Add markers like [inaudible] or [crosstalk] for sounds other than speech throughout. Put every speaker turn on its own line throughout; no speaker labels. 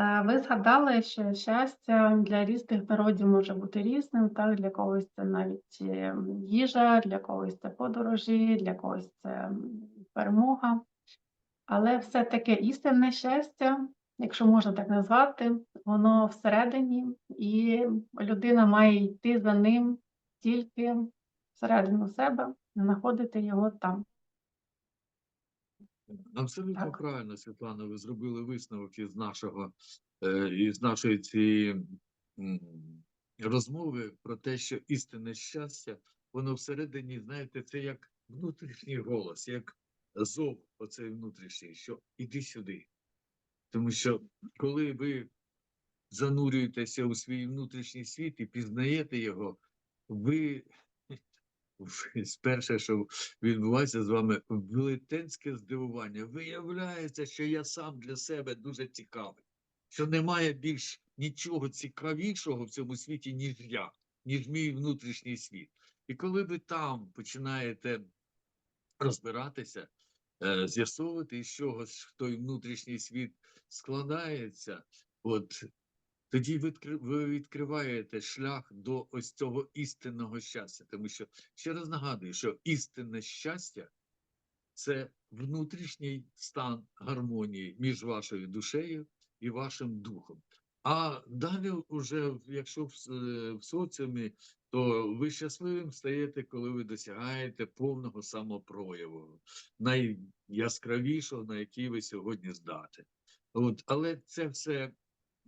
Е, Ви згадали, що щастя для різних народів може бути різним. Так, для когось це навіть е, їжа, для когось це подорожі, для когось це перемога. Але все-таки істинне щастя, якщо можна так назвати, воно всередині, і людина має йти за ним тільки всередину себе, знаходити його там.
Абсолютно
Так.
правильно, Світлана. Ви зробили висновок із нашого е, із нашої цієї розмови про те, що істинне щастя, воно всередині, знаєте, це як внутрішній голос, як зов оцей внутрішній, що іди сюди. Тому що коли ви занурюєтеся у свій внутрішній світ і пізнаєте його, ви [laughs] перше, що відбувається з вами, велетенське здивування. Виявляється, що я сам для себе дуже цікавий, що немає більш нічого цікавішого в цьому світі, ніж я, ніж мій внутрішній світ. І коли ви там починаєте розбиратися, е, з'ясовувати, із чого ж той внутрішній світ складається, от тоді ви, відкриваєте шлях до ось цього істинного щастя. Тому що ще раз нагадую, що істинне щастя це внутрішній стан гармонії між вашою душею і вашим духом. А далі, уже, якщо в, е, в соціумі, то ви щасливим стаєте, коли ви досягаєте повного самопрояву, найяскравішого, на який ви сьогодні здатні. От, але це все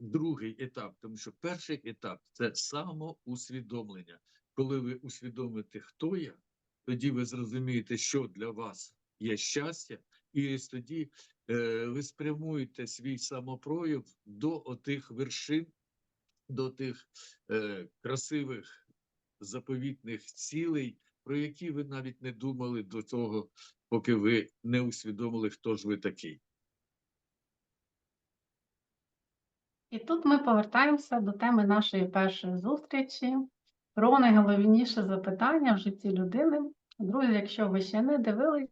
другий етап, тому що перший етап це самоусвідомлення. Коли ви усвідомите, хто я, тоді ви зрозумієте, що для вас є щастя, і тоді е, ви спрямуєте свій самопрояв до отих вершин, до тих е, красивих заповітних цілей, про які ви навіть не думали до того, поки ви не усвідомили, хто ж ви такий.
І тут ми повертаємося до теми нашої першої зустрічі про найголовніше запитання в житті людини. Друзі, якщо ви ще не дивились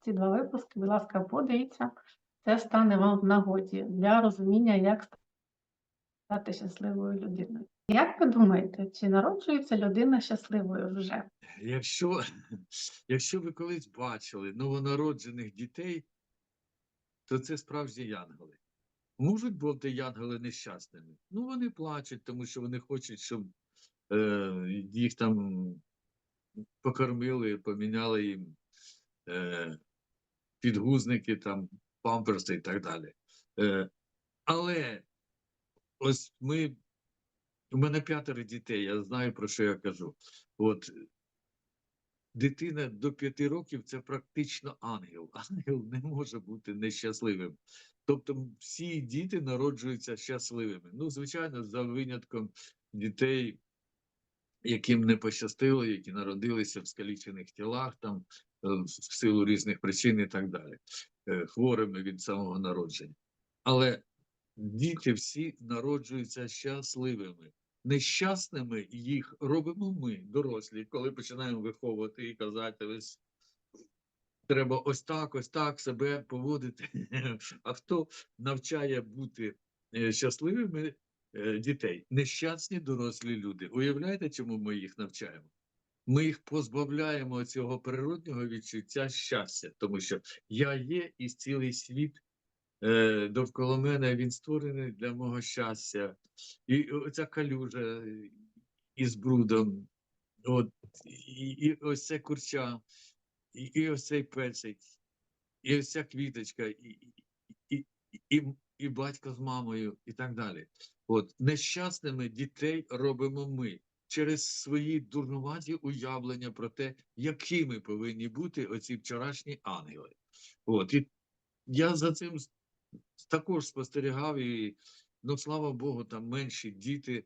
ці два випуски, будь ласка, подивіться. Це стане вам в нагоді для розуміння, як стати щасливою людиною. Як ви думаєте, чи народжується людина щасливою вже?
Якщо, якщо ви колись бачили новонароджених дітей, то це справжні янголи. Можуть бути янголи нещасними. Ну, вони плачуть, тому що вони хочуть, щоб е, їх там покормили, поміняли їм е, підгузники, там, памперси і так далі. Е, але ось ми, у мене п'ятеро дітей, я знаю, про що я кажу. От дитина до п'яти років це практично ангел. [laughs] Ангел не може бути нещасливим. Тобто всі діти народжуються щасливими. Ну, звичайно, за винятком дітей, яким не пощастило, які народилися в скалічених тілах, там е, в силу різних причин і так далі, е, хворими від самого народження. Але діти всі народжуються щасливими. Нещасними їх робимо ми, дорослі, коли починаємо виховувати і казати, ось треба ось так, ось так себе поводити. [laughs] А хто навчає бути е, щасливими е, дітей? Нещасні дорослі люди. Уявляєте, чому ми їх навчаємо? Ми їх позбавляємо цього природнього відчуття щастя, тому що я є і цілий світ довкола мене він створений для мого щастя. І оця калюжа е, із брудом, от, і, і ось це курча, і, і ось цей песик, і ось ця квіточка, і, і, і, і, батько з мамою, і так далі. От нещасними дітей робимо ми через свої дурнуваті уявлення про те, якими повинні бути оці вчорашні ангели. От і я за цим також спостерігав, і ну слава Богу, там менші діти.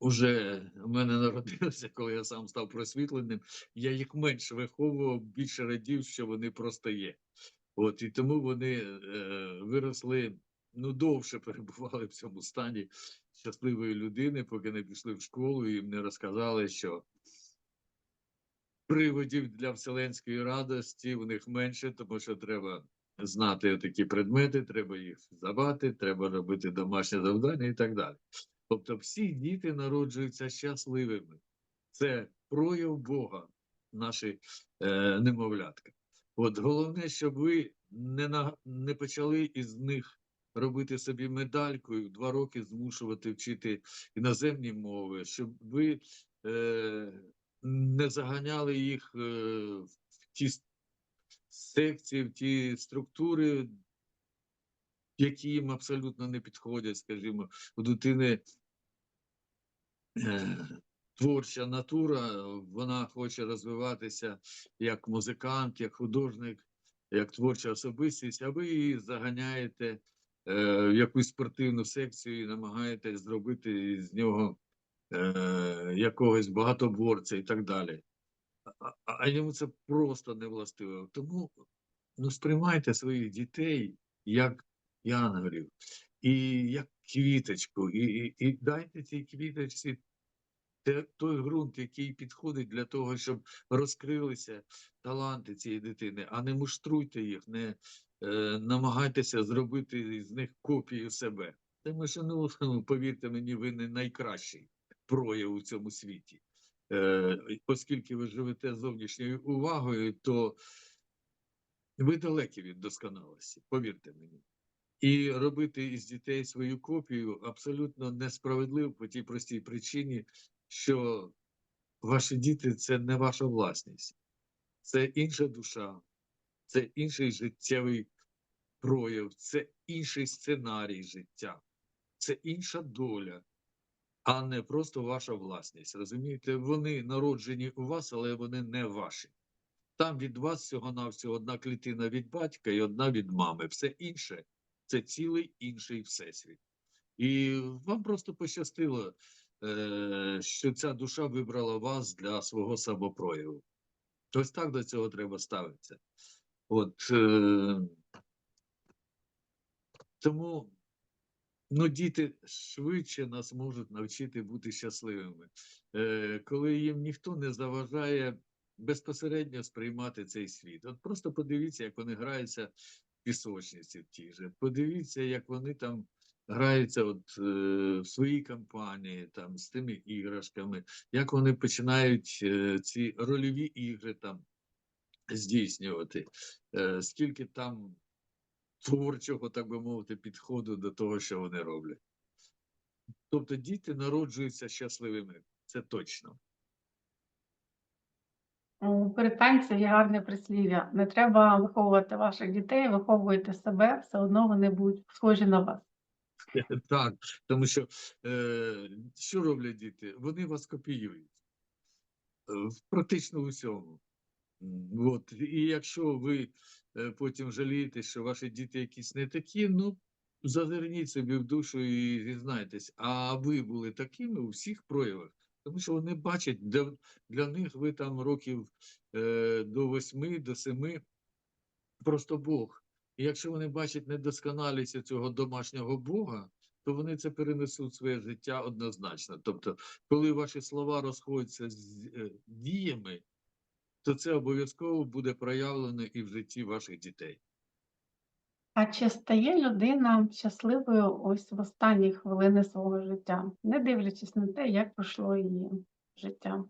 Уже в мене народилися, коли я сам став просвітленим, я їх менше виховував, більше радів, що вони просто є. От і тому вони е, виросли, ну довше перебували в цьому стані щасливої людини, поки не пішли в школу і їм не розказали, що приводів для вселенської радості в них менше, тому що треба знати такі предмети, треба їх здавати, треба робити домашнє завдання і так далі. Тобто всі діти народжуються щасливими. Це прояв Бога, наші е, немовлятка. От головне, щоб ви не, на, не почали із них робити собі медальку і в два роки змушувати вчити іноземні мови, щоб ви е, не заганяли їх е, в ті секції, в ті структури, які їм абсолютно не підходять, скажімо, у дитини е, творча натура, вона хоче розвиватися як музикант, як художник, як творча особистість, а ви її заганяєте е, в якусь спортивну секцію і намагаєтесь зробити з нього е, якогось багатоборця і так далі. А, йому це просто не властиво. Тому ну, сприймайте своїх дітей як янголів і як квіточку, і, і, і дайте цій квіточці той ґрунт, який підходить для того, щоб розкрилися таланти цієї дитини, а не муштруйте їх, не е, намагайтеся зробити з них копію себе. Тому що, ну, [laughs] повірте мені, ви не найкращий прояв у цьому світі. Е, оскільки ви живете зовнішньою увагою, то ви далекі від досконалості, повірте мені. І робити із дітей свою копію абсолютно несправедливо по тій простій причині, що ваші діти це не ваша власність, це інша душа, це інший життєвий прояв, це інший сценарій життя, це інша доля, а не просто ваша власність. Розумієте, вони народжені у вас, але вони не ваші. Там від вас всього-навсього одна клітина від батька і одна від мами. Все інше це цілий інший всесвіт. І вам просто пощастило, е, що ця душа вибрала вас для свого самопрояву. Ось так до цього треба ставитися. От, е, тому ну, діти швидше нас можуть навчити бути щасливими, е, коли їм ніхто не заважає безпосередньо сприймати цей світ. От просто подивіться, як вони граються в пісочниці в тій же. Подивіться, як вони там граються от, е, в своїй компанії, там, з тими іграшками, як вони починають е, ці рольові ігри там здійснювати, е, скільки там творчого, так би мовити, підходу до того, що вони роблять. Тобто діти народжуються щасливими, це точно.
У британців є гарне прислів'я. Не треба виховувати ваших дітей, виховуйте себе, все одно вони будуть схожі на вас. [laughs]
Так, тому що е, що роблять діти? Вони вас копіюють е, в практично усьому. М, От. І якщо ви потім жалієте, що ваші діти якісь не такі, ну зазирніть собі в душу і зізнайтесь, а ви були такими у всіх проявах. Тому що вони бачать, для, для них ви там років е, до восьми, до семи просто Бог. І якщо вони бачать недосконалість цього домашнього Бога, то вони це перенесуть в своє життя однозначно. Тобто, коли ваші слова розходяться з е, діями, то це обов'язково буде проявлено і в житті ваших дітей.
А чи стає людина щасливою ось в останні хвилини свого життя, не дивлячись на те, як пройшло її життя?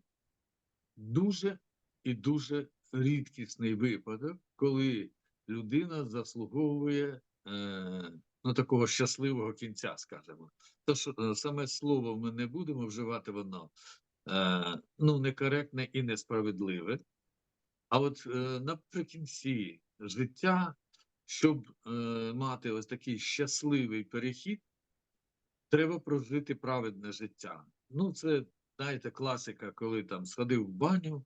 Дуже і дуже рідкісний випадок, коли людина заслуговує е, ну, такого щасливого кінця, скажімо. Тож е, саме слово ми не будемо вживати, воно е, ну, некоректне і несправедливе. А от е, наприкінці життя, щоб е, мати ось такий щасливий перехід, треба прожити праведне життя. Ну, це, знаєте, класика, коли там сходив в баню,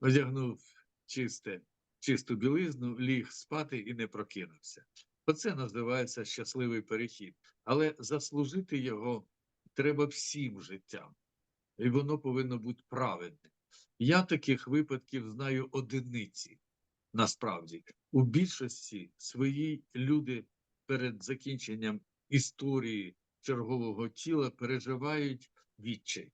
одягнув чисте, чисту білизну, ліг спати і не прокинувся. Оце називається щасливий перехід. Але заслужити його треба всім життям, і воно повинно бути праведним. Я таких випадків знаю одиниці. Насправді, у більшості своїй люди перед закінченням історії чергового тіла переживають відчай,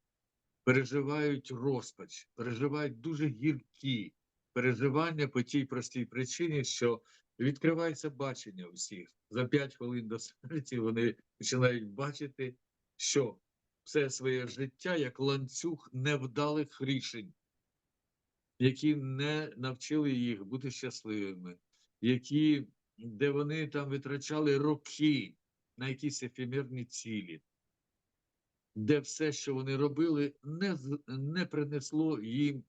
переживають розпач, переживають дуже гіркі переживання по тій простій причині, що відкривається бачення у всіх. За 5 хвилин до смерті вони починають бачити, що все своє життя як ланцюг невдалих рішень, які не навчили їх бути щасливими, які, де вони там витрачали роки на якісь ефемерні цілі, де все, що вони робили, не, не принесло їм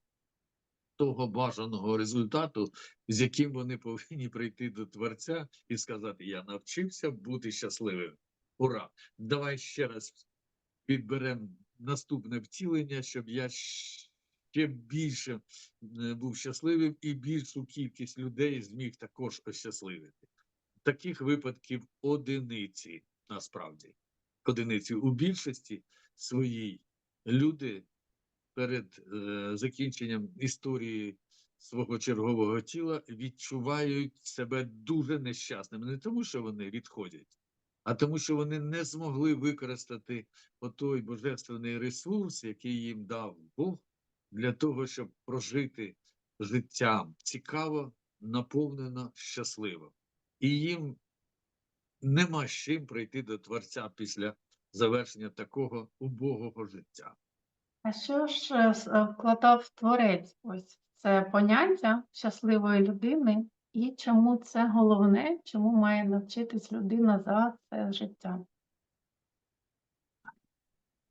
того бажаного результату, з яким вони повинні прийти до Творця і сказати: Я навчився бути щасливим. Ура! Давай ще раз підберемо наступне втілення, щоб я ще більше е, був щасливим і більшу кількість людей зміг також ощасливити. Таких випадків одиниці насправді. Одиниці у більшості своїй люди перед е, закінченням історії свого чергового тіла відчувають себе дуже нещасними. Не тому, що вони відходять, а тому, що вони не змогли використати отой божественний ресурс, який їм дав Бог, для того, щоб прожити життям цікаво, наповнено, щасливо. І їм нема з чим прийти до Творця після завершення такого убогого життя.
А що ж е, с- е, вкладав творець ось це поняття щасливої людини, і чому це головне, чому має навчитись людина за це життя?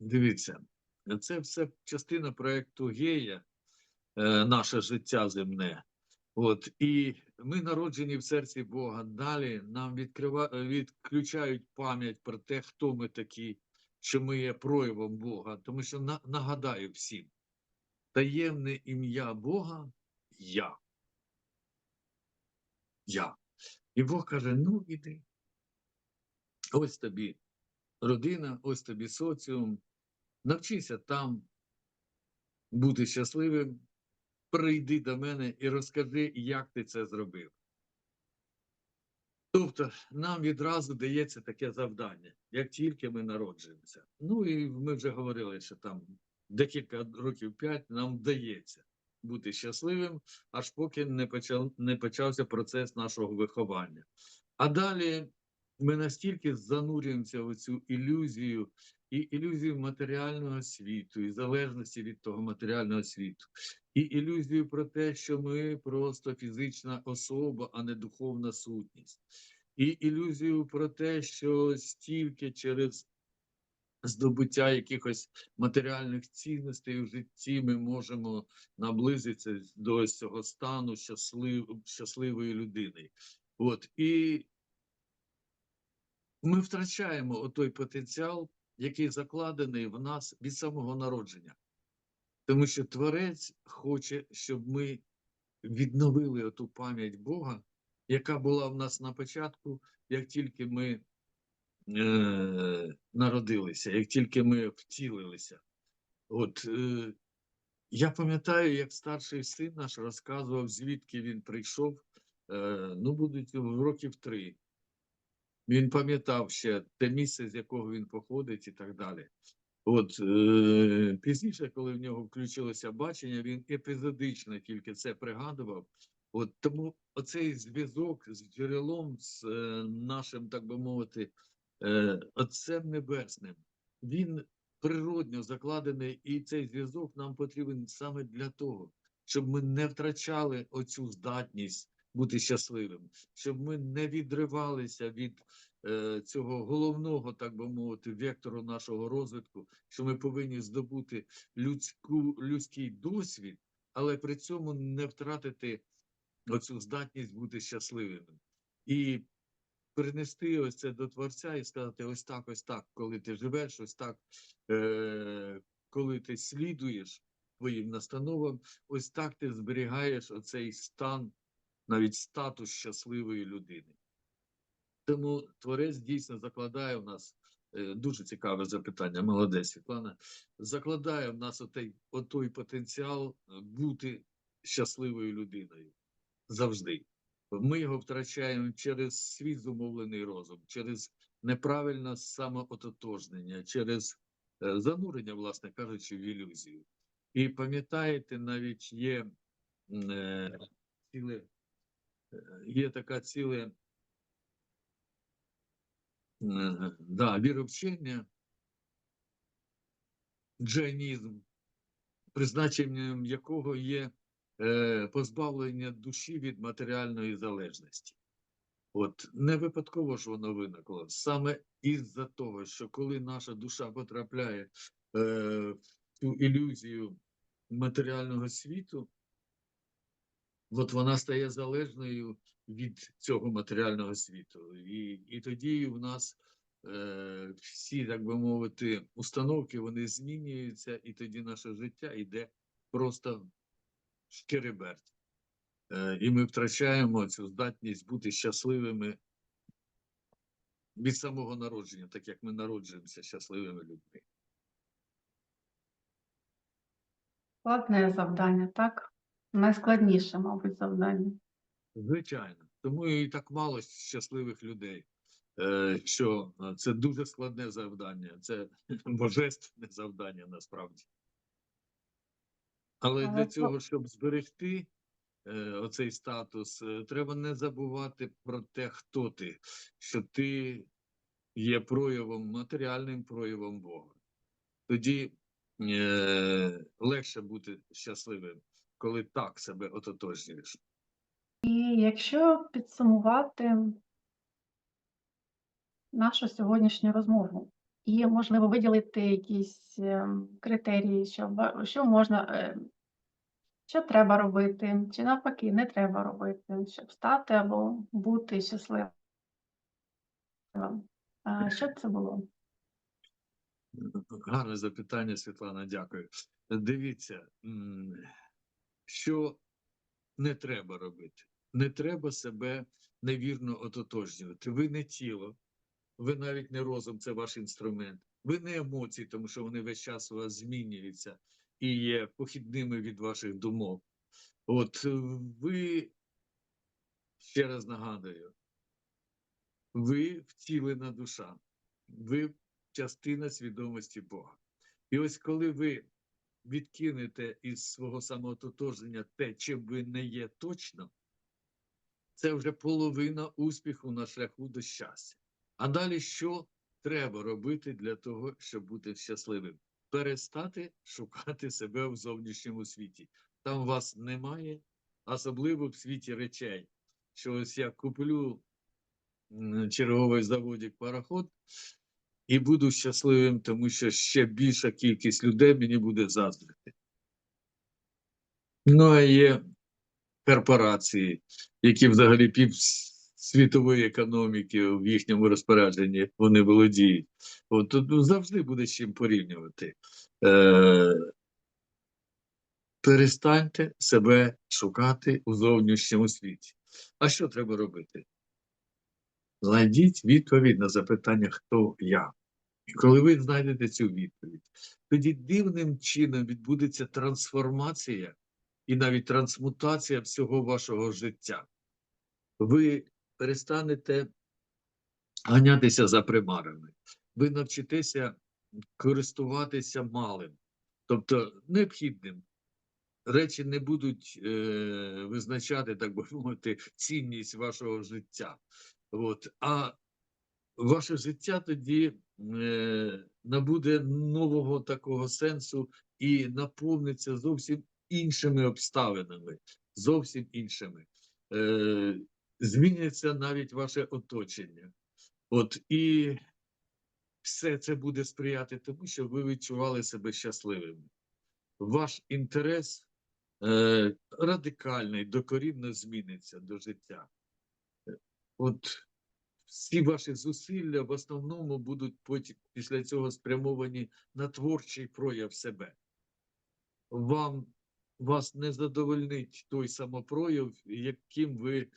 Дивіться, це все частина проекту Гея, е, наше життя земне. От і ми народжені в серці Бога. Далі нам відкрива... відключають пам'ять про те, хто ми такі, що ми є проявом Бога. Тому що на... нагадаю всім, таємне ім'я Бога я. Я. І Бог каже: ну іди. Ось тобі родина, ось тобі соціум. Навчися там бути щасливим. Прийди до мене і розкажи, як ти це зробив. Тобто нам відразу дається таке завдання, як тільки ми народжуємося. Ну і ми вже говорили, що там декілька років п'ять нам вдається бути щасливим, аж поки не, почав, не почався процес нашого виховання. А далі ми настільки занурюємося в цю ілюзію і ілюзію матеріального світу, і залежності від того матеріального світу, і ілюзію про те, що ми просто фізична особа, а не духовна сутність, і ілюзію про те, що стільки через здобуття якихось матеріальних цінностей у житті ми можемо наблизитися до цього стану щаслив, щасливої людини. От і ми втрачаємо отой потенціал, який закладений в нас від самого народження. Тому що Творець хоче, щоб ми відновили оту пам'ять Бога, яка була в нас на початку, як тільки ми е, народилися, як тільки ми втілилися. От е, я пам'ятаю, як старший син наш розказував, звідки він прийшов. Е, ну, будуть років три. Він пам'ятав ще те місце, з якого він походить, і так далі. От е, пізніше, коли в нього включилося бачення, він епізодично тільки це пригадував. От тому оцей зв'язок з джерелом, з е, нашим, так би мовити, е, Отцем Небесним, він природньо закладений, і цей зв'язок нам потрібен саме для того, щоб ми не втрачали оцю здатність бути щасливим, щоб ми не відривалися від е, цього головного, так би мовити, вектору нашого розвитку, що ми повинні здобути людську, людський досвід, але при цьому не втратити оцю здатність бути щасливими. І принести ось це до Творця і сказати: ось так, ось так, коли ти живеш, ось так, е, коли ти слідуєш твоїм настановам, ось так ти зберігаєш оцей стан, навіть статус щасливої людини. Тому творець дійсно закладає в нас е, дуже цікаве запитання. Молодець Світлана. Закладає в нас отей, отой потенціал е, бути щасливою людиною завжди. Ми його втрачаємо через свій зумовлений розум, через неправильне самоототожнення, через е, занурення, власне кажучи, в ілюзію. І пам'ятаєте, навіть є е, ціле, є така ціле да, віровчення, джайнізм, призначенням якого є е, позбавлення душі від матеріальної залежності. От не випадково ж воно виникло. Саме із-за того, що коли наша душа потрапляє е, в цю ілюзію матеріального світу, от вона стає залежною від цього матеріального світу. І, і тоді в нас е, всі, так би мовити, установки вони змінюються, і тоді наше життя йде просто в. Е, і ми втрачаємо цю здатність бути щасливими від самого народження, так як ми народжуємося щасливими людьми.
Складне завдання, так? Найскладніше, мабуть, завдання.
Звичайно, тому і так мало щасливих людей, е, що е, це дуже складне завдання, це [laughs] божественне завдання насправді. Але
Але
для цього, щоб зберегти е, оцей статус, треба не забувати про те, хто ти, що ти є проявом, матеріальним проявом Бога. Тоді е, легше бути щасливим, коли так себе ототожнюєш.
І якщо підсумувати нашу сьогоднішню розмову і, можливо, виділити якісь ем, критерії, що, що можна, е, що треба робити, чи навпаки не треба робити, щоб стати або бути щасливим. А Що б це було?
Гарне запитання, Світлана, дякую. Дивіться, що не треба робити. Не треба себе невірно ототожнювати. Ви не тіло, ви навіть не розум, це ваш інструмент. Ви не емоції, тому що вони весь час у вас змінюються і є похідними від ваших думок. От е, ви, ще раз нагадую, ви втілена душа, ви частина свідомості Бога. І ось коли ви відкинете із свого самоототожнення те, чим ви не є точно, це вже половина успіху на шляху до щастя. А далі що треба робити для того, щоб бути щасливим? Перестати шукати себе в зовнішньому світі. Там вас немає, особливо в світі речей. Що ось я куплю черговий заводик пароход і буду щасливим, тому що ще більша кількість людей мені буде заздрити. Ну, а є корпорації, які взагалі пів світової економіки в їхньому розпорядженні вони володіють. От тут ну, завжди буде з чим порівнювати. Е, перестаньте себе шукати у зовнішньому світі. А що треба робити? Знайдіть відповідь на запитання, хто я. І коли ви знайдете цю відповідь, тоді дивним чином відбудеться трансформація і навіть трансмутація всього вашого життя. Ви перестанете ганятися за примарами, ви навчитеся користуватися малим, тобто необхідним. Речі не будуть е, визначати, так би мовити, цінність вашого життя. От. А ваше життя тоді набуде нового такого сенсу і наповниться зовсім іншими обставинами, зовсім іншими. Е, зміниться навіть ваше оточення. От і все це буде сприяти тому, що ви відчували себе щасливими. Ваш інтерес е, радикальний, докорінно зміниться до життя. Е, От всі ваші зусилля в основному будуть потім після цього спрямовані на творчий прояв себе. Вам вас не задовольнить той самопрояв, яким ви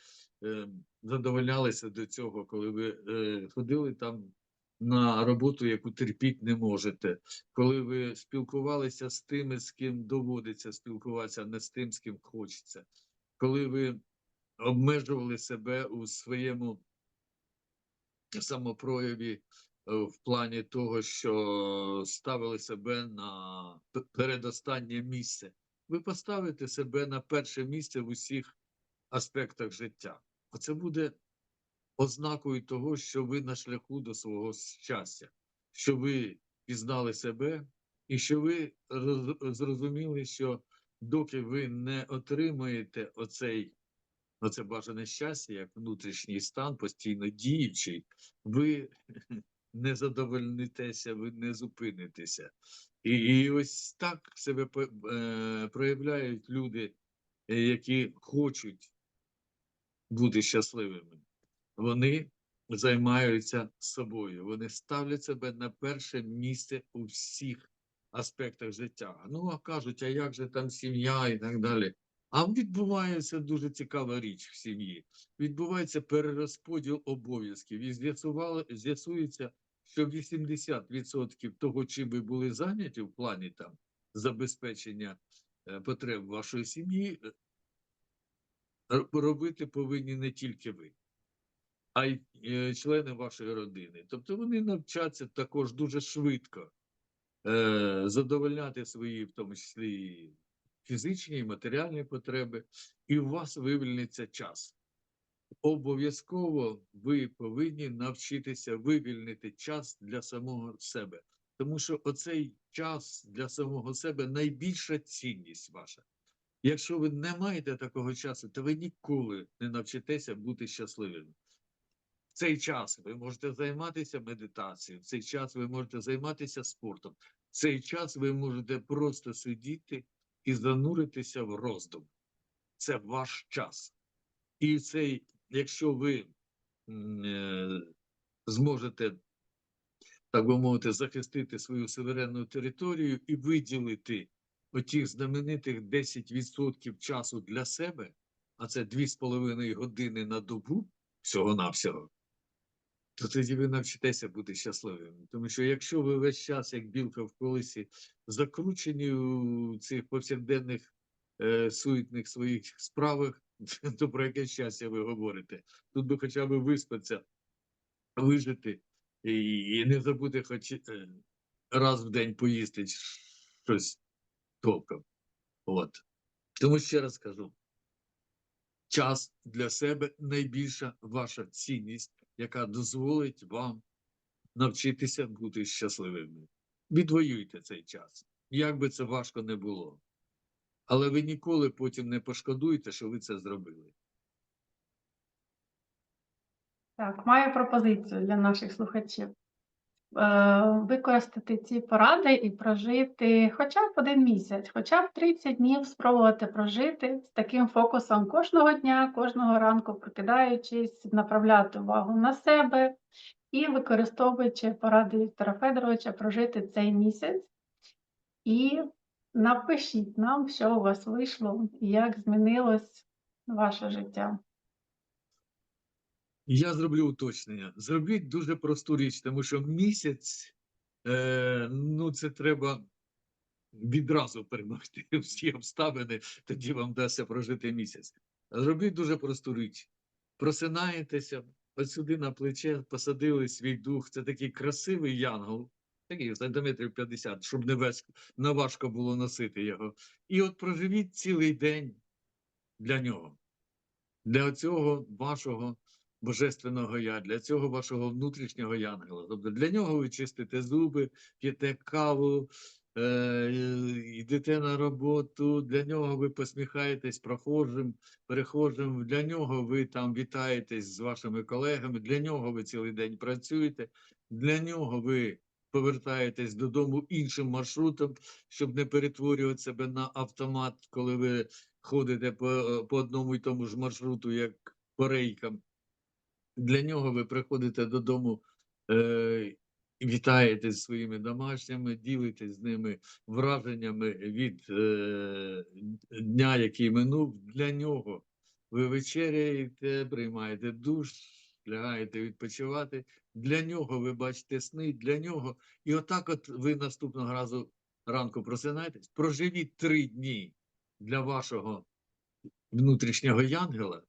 е, задовольнялися до цього, коли ви е, ходили там на роботу, яку терпіть не можете, коли ви спілкувалися з тими, з ким доводиться спілкуватися, не з тим, з ким хочеться, коли ви обмежували себе у своєму самопрояві е, в плані того, що ставили себе на передостаннє місце. ви поставите себе на перше місце в усіх аспектах життя. Оце буде ознакою того, що ви на шляху до свого щастя, що ви пізнали себе, і що ви зрозуміли, що доки ви не отримаєте оцей, оце бажане щастя, як внутрішній стан, постійно діючий, ви [laughs] не задовольнитеся, ви не зупинитеся. І, і ось так себе е, проявляють люди, е, які хочуть бути щасливими. Вони займаються собою, вони ставлять себе на перше місце у всіх аспектах життя. Ну, а кажуть, а як же там сім'я і так далі. А відбувається дуже цікава річ в сім'ї. Відбувається перерозподіл обов'язків, і з'ясується, що 80% того, чим ви були зайняті в плані там забезпечення е, потреб вашої сім'ї, е, робити повинні не тільки ви, а й е, члени вашої родини. Тобто вони навчаться також дуже швидко задовольняти свої, в тому числі фізичні і матеріальні потреби, і у вас вивільниться час. Обов'язково ви повинні навчитися вивільнити час для самого себе, тому що оцей час для самого себе найбільша цінність ваша. Якщо ви не маєте такого часу, то ви ніколи не навчитеся бути щасливими. В цей час ви можете займатися медитацією, в цей час ви можете займатися спортом, в цей час ви можете просто сидіти і зануритися в роздум. Це ваш час. І цей, якщо ви е, зможете, так би мовити, захистити свою суверенну територію і виділити отих знаменитих 10% часу для себе, а це 2,5 години на добу всього-навсього, то тоді ви навчитеся бути щасливими. Тому що якщо ви весь час, як білка в колесі, закручені у цих повсякденних е, суетних своїх справах, [laughs] то про яке щастя ви говорите? Тут би хоча б виспатися, вижити і, і не забути хоч е, раз в день поїсти щось толком. От. Тому ще раз кажу: час для себе найбільша ваша цінність, яка дозволить вам навчитися бути щасливими. Відвоюйте цей час, як би це важко не було. Але ви ніколи потім не пошкодуєте, що ви це зробили.
Так, маю пропозицію для наших слухачів. Е, Використати ці поради і прожити хоча б один місяць, хоча б 30 днів спробувати прожити з таким фокусом кожного дня, кожного ранку, прокидаючись, направляти увагу на себе і використовуючи поради Віктора Федоровича, прожити цей місяць. І напишіть нам, що у вас вийшло як змінилось ваше життя.
Я зроблю уточнення. Зробіть дуже просту річ, тому що місяць, е, ну це треба відразу перемогти [laughs] всі обставини, тоді вам вдасться прожити місяць. Зробіть дуже просту річ. Просинаєтеся, ось сюди на плече посадили свій дух. Це такий красивий янгол, такий сантиметрів 50, щоб не, весь, не важко було носити його. І от проживіть цілий день для нього, для цього вашого божественного я, для цього вашого внутрішнього янгела. Тобто для нього ви чистите зуби, п'єте каву, е, йдете на роботу, для нього ви посміхаєтесь прохожим, перехожим, для нього ви там вітаєтесь з вашими колегами, для нього ви цілий день працюєте, для нього ви повертаєтесь додому іншим маршрутом, щоб не перетворювати себе на автомат, коли ви ходите по, по одному і тому ж маршруту, як по рейкам. Для нього ви приходите додому, е, вітаєте зі своїми домашніми, ділитесь з ними враженнями від е, дня, який минув. Для нього ви вечеряєте, приймаєте душ, лягаєте відпочивати. Для нього ви бачите сни, для нього. І отак, от ви наступного разу ранку просинаєтесь, проживіть три дні для вашого внутрішнього янгела,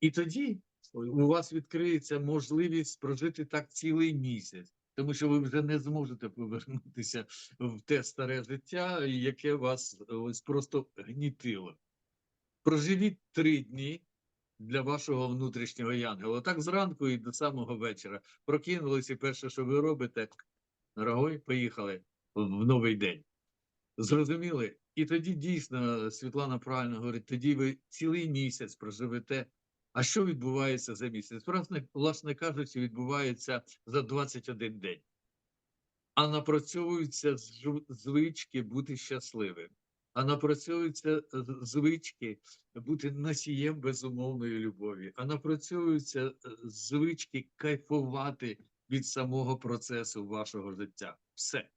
і тоді у вас відкриється можливість прожити так цілий місяць. тому що ви вже не зможете повернутися в те старе життя, яке вас ось просто гнітило. Проживіть три дні для вашого внутрішнього янгела. Так зранку і до самого вечора. Прокинулися, і перше, що ви робите, дорогой, поїхали в новий день. Зрозуміли? І тоді дійсно Світлана правильно говорить, тоді ви цілий місяць проживете. А що відбувається за місяць? Власне, власне кажучи, відбувається за 21 день. А напрацьовуються звички бути щасливим. А напрацьовуються звички бути носієм безумовної любові. А напрацьовуються е, звички кайфувати від самого процесу вашого життя. Все.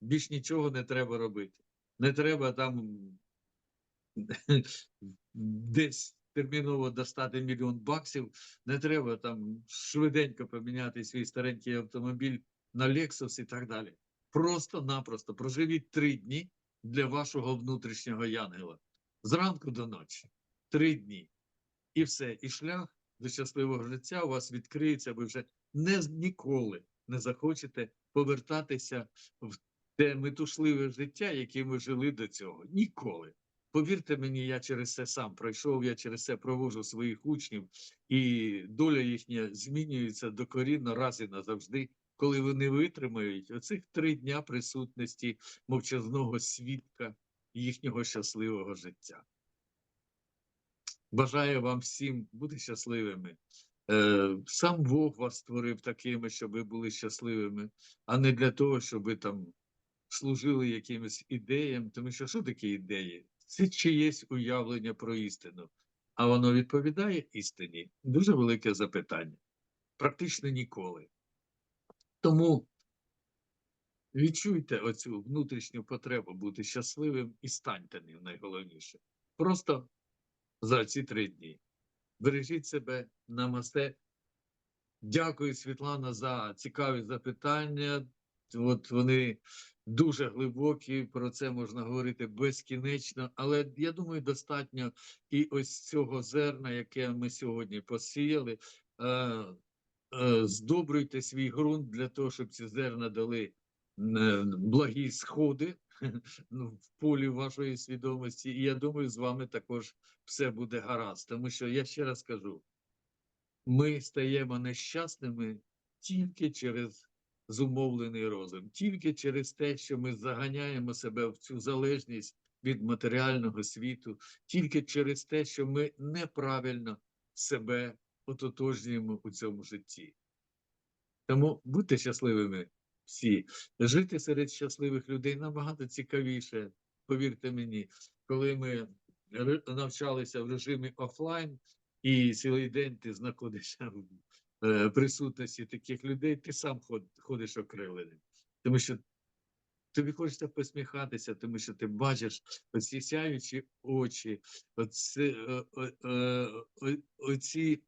Більш нічого не треба робити. Не треба там [laughs] десь терміново достати мільйон баксів. Не треба там швиденько поміняти свій старенький автомобіль на Lexus і так далі. Просто-напросто проживіть три дні для вашого внутрішнього янгела. Зранку до ночі. Три дні. І все. І шлях до щасливого життя у вас відкриється, ви вже не ніколи не захочете повертатися в те метушливе життя, яким ви жили до цього. Ніколи. Повірте мені, я через це сам пройшов, я через це провожу своїх учнів, і доля їхня змінюється докорінно раз і назавжди, коли вони витримають оцих три дня присутності мовчазного свідка їхнього щасливого життя. Бажаю вам всім бути щасливими. Е, Сам Бог вас створив такими, щоб ви були щасливими, а не для того, щоб ви там служили якимось ідеям. Тому що що таке ідеї? Це чиєсь уявлення про істину. А воно відповідає істині? Дуже велике запитання. Практично ніколи. Тому відчуйте оцю внутрішню потребу бути щасливим і станьте ним найголовніше. Просто за ці три дні. Бережіть себе, намасте. Дякую, Світлана, за цікаві запитання. От вони дуже глибокі, про це можна говорити безкінечно, але я думаю, достатньо і ось цього зерна, яке ми сьогодні посіяли. Е, е, здобруйте свій ґрунт для того, щоб ці зерна дали е, благі сходи [laughs] ну, в полі вашої свідомості. І я думаю, з вами також все буде гаразд. Тому що я ще раз кажу: ми стаємо нещасними тільки через зумовлений розум, тільки через те, що ми заганяємо себе в цю залежність від матеріального світу, тільки через те, що ми неправильно себе ототожнюємо у цьому житті. Тому будьте щасливими всі. Жити серед щасливих людей набагато цікавіше, повірте мені, коли ми навчалися в режимі офлайн, і цілий день ти знаходишся в присутності таких людей, ти сам ходиш окриленим. Тому що тобі хочеться посміхатися, тому що ти бачиш оці сяючі очі, оці, е, е, е, оці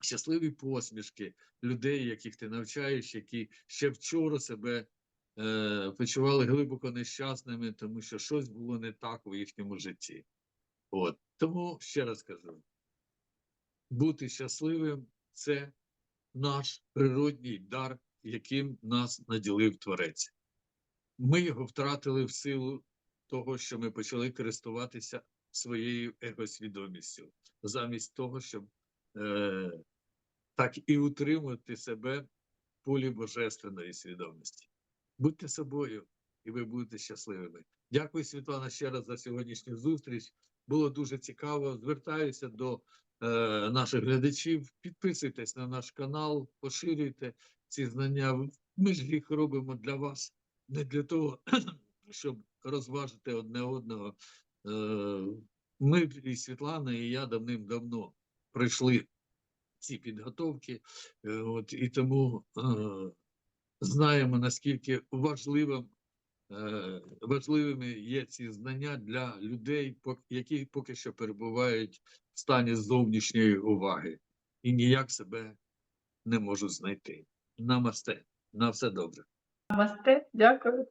щасливі посмішки людей, яких ти навчаєш, які ще вчора себе е, почували глибоко нещасними, тому що щось було не так у їхньому житті. От. Тому ще раз кажу: бути щасливим це наш природній дар, яким нас наділив Творець. Ми його втратили в силу того, що ми почали користуватися своєю егосвідомістю, замість того, щоб е, так і утримувати себе в полі божественної свідомості. Будьте собою, і ви будете щасливими. Дякую, Світлана, ще раз за сьогоднішню зустріч. Було дуже цікаво. Звертаюся до наших глядачів. Підписуйтесь на наш канал, поширюйте ці знання. Ми ж їх робимо для вас, не для того, [clears throat] щоб розважити одне одного. Е, ми і Світлана, і я давним-давно пройшли ці підготовки, е, от, і тому е, знаємо, наскільки важливим, е, важливими є ці знання для людей, які поки що перебувають в стані зовнішньої уваги і ніяк себе не можуть знайти. Намасте, на все добре.
Намасте, дякую.